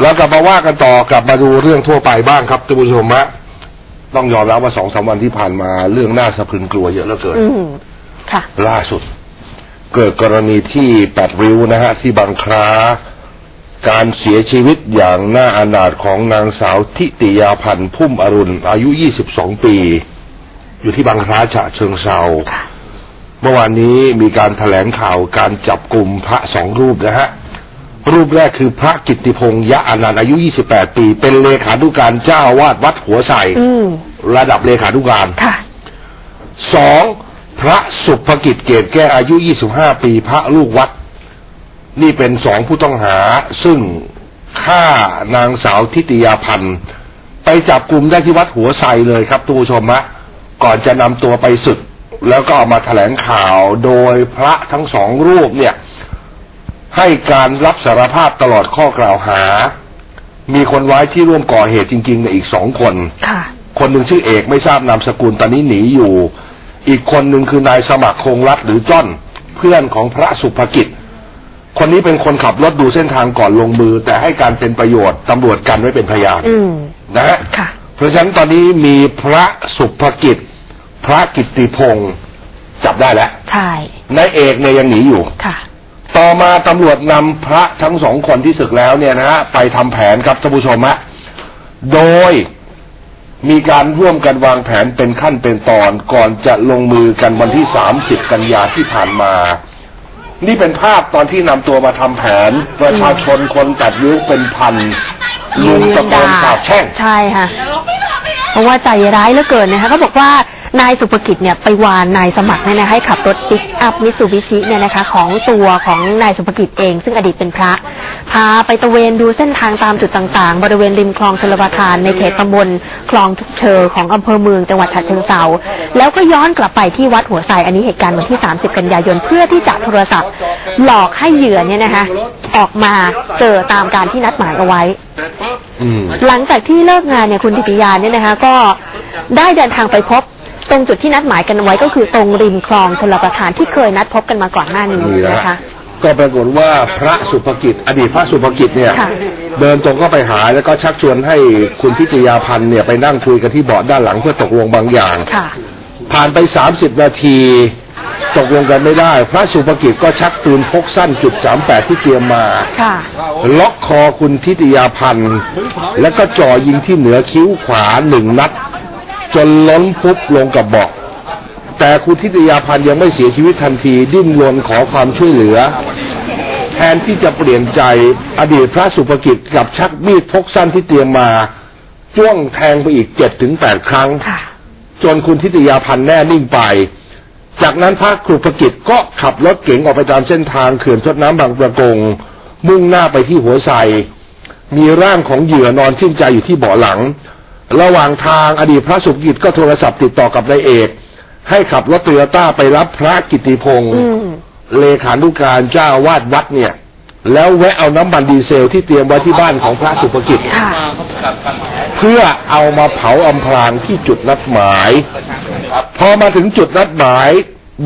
แล้วกลับมาว่ากันต่อกลับมาดูเรื่องทั่วไปบ้างครับท่านผู้ชมฮะต้องยอมรับว่าสองสามวันที่ผ่านมาเรื่องน่าสะพรึงกลัวเยอะเหลือเกินอืมค่ะ ล่าสุด เกิดกรณีที่แปดริ้วนะฮะที่บางคราการเสียชีวิตอย่างน่าอนาถของนางสาวทิติยาพันธ์พุ่มอรุณ อายุ 22 ปี อยู่ที่บางคราฉะเชิงเซาค่ะเมื่อวานนี้มีการแถลงข่าวการจับกลุ่มพระสองรูปนะฮะ รูปแรกคือพระกิตติพงษ์ยะอนันต์อายุ 28 ปี เป็นเลขานุการเจ้าอาวาดวัดหัวไสอืมระดับเลขานุการค่ะสองพระสุภกิจเกตแก้วอายุ 25 ปี พระลูกวัด นี่เป็นสองผู้ต้องหา ซึ่งฆ่านางสาวทิติยาพันธ์ไปจับกลุ่มได้ที่วัดหัวไซเลยครับทุกผู้ชมฮะก่อนจะนำตัวไปศึก แล้วก็เอามาแถลงข่าวโดยพระทั้งสองรูปเนี่ย ให้การรับสารภาพตลอดข้อกล่าวหา มีคนไว้ที่ร่วมก่อเหตุจริงๆเนี่ยอีกสองคนค่ะ คนหนึ่งชื่อเอกไม่ทราบนามสกุลตอนนี้หนีอยู่ อีกคนหนึ่งคือนายสมัครคงรัฐหรือจ้อนเพื่อนของพระสุภกิจ คนนี้เป็นคนขับรถดูเส้นทางก่อนลงมือ แต่ให้การเป็นประโยชน์ตำรวจกันไว้เป็นพยานอืม นะฮะ ค่ะ เพราะฉะนั้นตอนนี้มีพระสุภกิจ พระกิตติพงศ์จับได้แล้วใช่ นายเอกเนี่ยยังหนีอยู่ ค่ะ ต่อมาตำรวจนำพระทั้งสองคนที่ศึกแล้วเนี่ยนะฮะไปทำแผนครับท่านผู้ชมฮะโดยมีการร่วมกันวางแผนเป็นขั้นเป็นตอนก่อนจะลงมือกันวันที่ 30 กันยาที่ผ่านมา นี่เป็นภาพตอนที่นำตัวมาทำแผนประชาชนคนตัดยิ้วเป็นพันลุงตะโกนสาบแช่ง ใช่ค่ะ เพราะว่าใจร้ายเหลือเกินนะคะก็บอกว่า นายสุภกิจเนี่ยไปวานนายสมัครเนี่ยนะให้ขับรถปิกอัพมิสูบิชิเนี่ยนะคะของตัวของนายสุภกิจเอง ซึ่งอดีตเป็นพระพาไปตระเวนดูเส้นทางตามจุดต่างๆ บริเวณริมคลองชลประทานในเขตตำบลคลองทุกเชอของอำเภอเมืองจังหวัดฉะเชิงเซาแล้วก็ย้อนกลับไปที่วัดหัวไซอันนี้เหตุการณ์วันที่ 30 กันยายนเพื่อที่จะโทรศัพท์ หลอกให้เหยื่อเนี่ยนะคะออกมาเจอตามการที่นัดหมายเอาไว้อืมหลังจากที่เลิกงานเนี่ยคุณทิติยาเนี่ยนะคะก็ได้เดินทางไปพบ ตรงจุดที่นัดหมายกันไว้ก็คือตรงริมคลองชลประทานที่เคยนัดพบกันมาก่อนหน้านี้นี่นะนะคะฮะก็ปรากฏว่าพระสุภกิจ อดีตพระสุภกิจเนี่ย ค่ะ เดินตรงเข้าไปหาแล้วก็ชักชวนให้คุณพิทยาพันธ์เนี่ยไปนั่งคุยกันที่เบาะด้านหลังเพื่อตกลงบางอย่าง ค่ะ ผ่านไป 30 นาที ตกลงกันไม่ได้ พระสุภกิจก็ชักปืนพกสั้นจุด38 ที่เตรียมมา ค่ะ ล็อกคอคุณทิติยาพันธ์ แล้วก็จ่อยิงที่เหนือคิ้วขวาหนึ่งนัด จนล้มฟุบลงกับเบาะแต่คุณทิติยาพันธ์ยังไม่เสียชีวิตทันทีดิ้นรนขอความช่วยเหลือ แทนที่จะเปลี่ยนใจอดีตพระสุภกิจกับชักมีดพกสั้นที่เตรียมมา จ้วงแทงไปอีกเจ็ดถึงแปดครั้งค่ะจนคุณทิติยาพันธ์แน่นิ่งไป จากนั้นพระครูภกิจก็ขับรถเก๋งออกไปตามเส้นทางเขื่อนทดน้ำบางประกง มุ่งหน้าไปที่หัวไซมีร่างของเหยื่อนอนสิ้นใจอยู่ที่เบาะหลัง ระหว่างทางอดีตพระสุภกิจก็โทรศัพท์ติดต่อกับนายเอก ให้ขับรถโตโยต้าไปรับพระกิติพงศ์อืมเลขานุการเจ้าอาวาดวัดเนี่ย แล้วแวะเอาน้ำมันดีเซลที่เตรียมไว้ที่บ้านของพระสุภกิจค่ะเพื่อเอามาเผาอำพรางที่จุดนัดหมาย พอมาถึงจุดนัดหมาย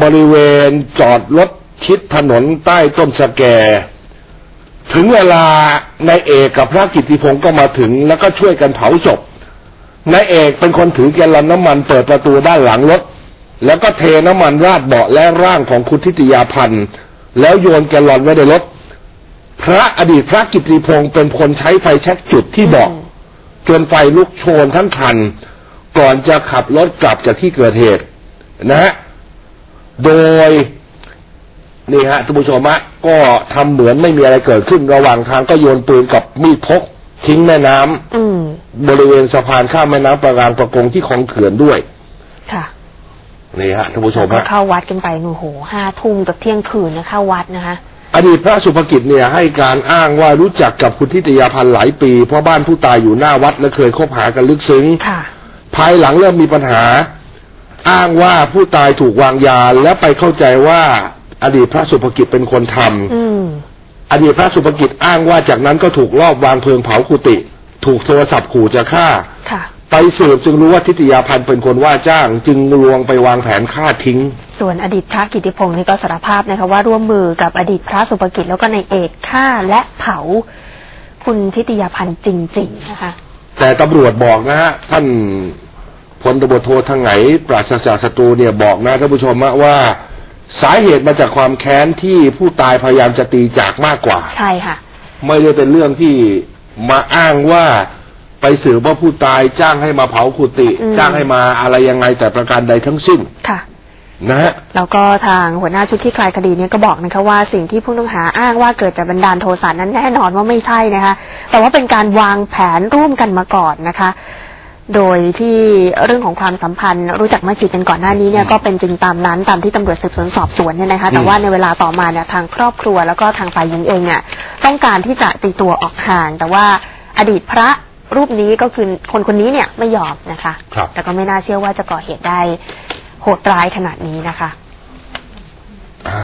บริเวณจอดรถชิดถนนใต้ต้นสะแก ถึงเวลานายเอกกับพระกิตติพงศ์ก็มาถึงแล้วก็ช่วยกันเผาศพ นายเอกเป็นคนถือแกลลอนน้ำมันเปิดประตูด้านหลังรถ แล้วก็เทน้ำมันราดเบาะและร่างของคุณทิติยาพันธ์แล้วโยนแกลลอนไว้ในรถ พระอดีตพระกิตติพงศ์เป็นคนใช้ไฟแช็กจุดที่เบาะจนไฟลุกโชนทั้งคัน ก่อนจะขับรถกลับจากที่เกิดเหตุนะฮะโดยนี่ฮะท่านผู้ชมะก็ทำเหมือนไม่มีอะไรเกิดขึ้นระหว่างทางก็โยนปืนกับมีดพกทิ้งแม่น้ำอืม บริเวณสะพานข้ามแม่น้ำประกางประกงที่คลองเขื่อนด้วย ค่ะ นี่ฮะท่านผู้ชมก็ฮะเข้าวัดกันไปโอ้โหห้าทุ่มกับเที่ยงคืนนะเข้าวัดนะคะ อดีตพระสุภกิจเนี่ยให้การอ้างว่ารู้จักกับคุณทิตยาพันธ์หลายปี เพราะบ้านผู้ตายอยู่หน้าวัดและเคยคบหากันลึกซึ้ง ค่ะ ภายหลังเริ่มมีปัญหา อ้างว่าผู้ตายถูกวางยาและไปเข้าใจว่าอดีตพระสุภกิจเป็นคนทำอืมอดีตพระสุภกิจอ้างว่าจากนั้นก็ถูกลอบวางเพลิงเผากุฏิ ถูกโทรศัพท์ขู่จะฆ่า ค่ะ ไปสืบจึงรู้ว่าทิตยาพันธ์เป็นคนว่าจ้าง จึงลวงไปวางแผนฆ่าทิ้ง ส่วนอดีตพระกิติพงศ์นี่ก็สารภาพนะคะว่าร่วมมือกับอดีตพระสุภกิจแล้วก็นายเอกฆ่าและเผา คุณทิติยาพันธ์จริง ๆ นะคะ แต่ตำรวจบอกนะฮะท่านพลตำรวจโททางไหนปราศจากศัตรูเนี่ยบอกนะท่านผู้ชมฮะว่า สาเหตุมาจากความแค้นที่ผู้ตายพยายามจะตีจากมากกว่า ใช่ค่ะ ไม่ได้เป็นเรื่องที่ มาอ้างว่าไปสืบว่าผู้ตายจ้างให้มาเผากุฏิอืม จ้างให้มาอะไรยังไงแต่ประการใดทั้งสิ้นค่ะ นะฮะ แล้วก็ทางหัวหน้าชุดที่คลายคดีเนี่ยก็บอกนะคะว่าสิ่งที่ผู้ต้องหาอ้างว่าเกิดจากบันดาลโทสะนั้นแน่นอนว่าไม่ใช่นะคะ แต่ว่าเป็นการวางแผนร่วมกันมาก่อนนะคะ โดยที่เรื่องของความสัมพันธ์รู้จักมัจิตกันก่อนหน้านี้เนี่ยก็เป็นจริงตามนั้นตามที่ตำรวจสืบสวนสอบสวนเนี่ยนะคะ แต่ว่าในเวลาต่อมาเนี่ยทางครอบครัวแล้วก็ทางฝ่ายหญิงเองเนี่ยต้องการที่จะตีตัวออกห่าง แต่ว่าอดีตพระรูปนี้ก็คือคนคนนี้เนี่ยไม่ยอมนะคะครับแต่ก็ไม่น่าเชื่อว่าจะก่อเหตุได้โหดร้ายขนาดนี้นะคะ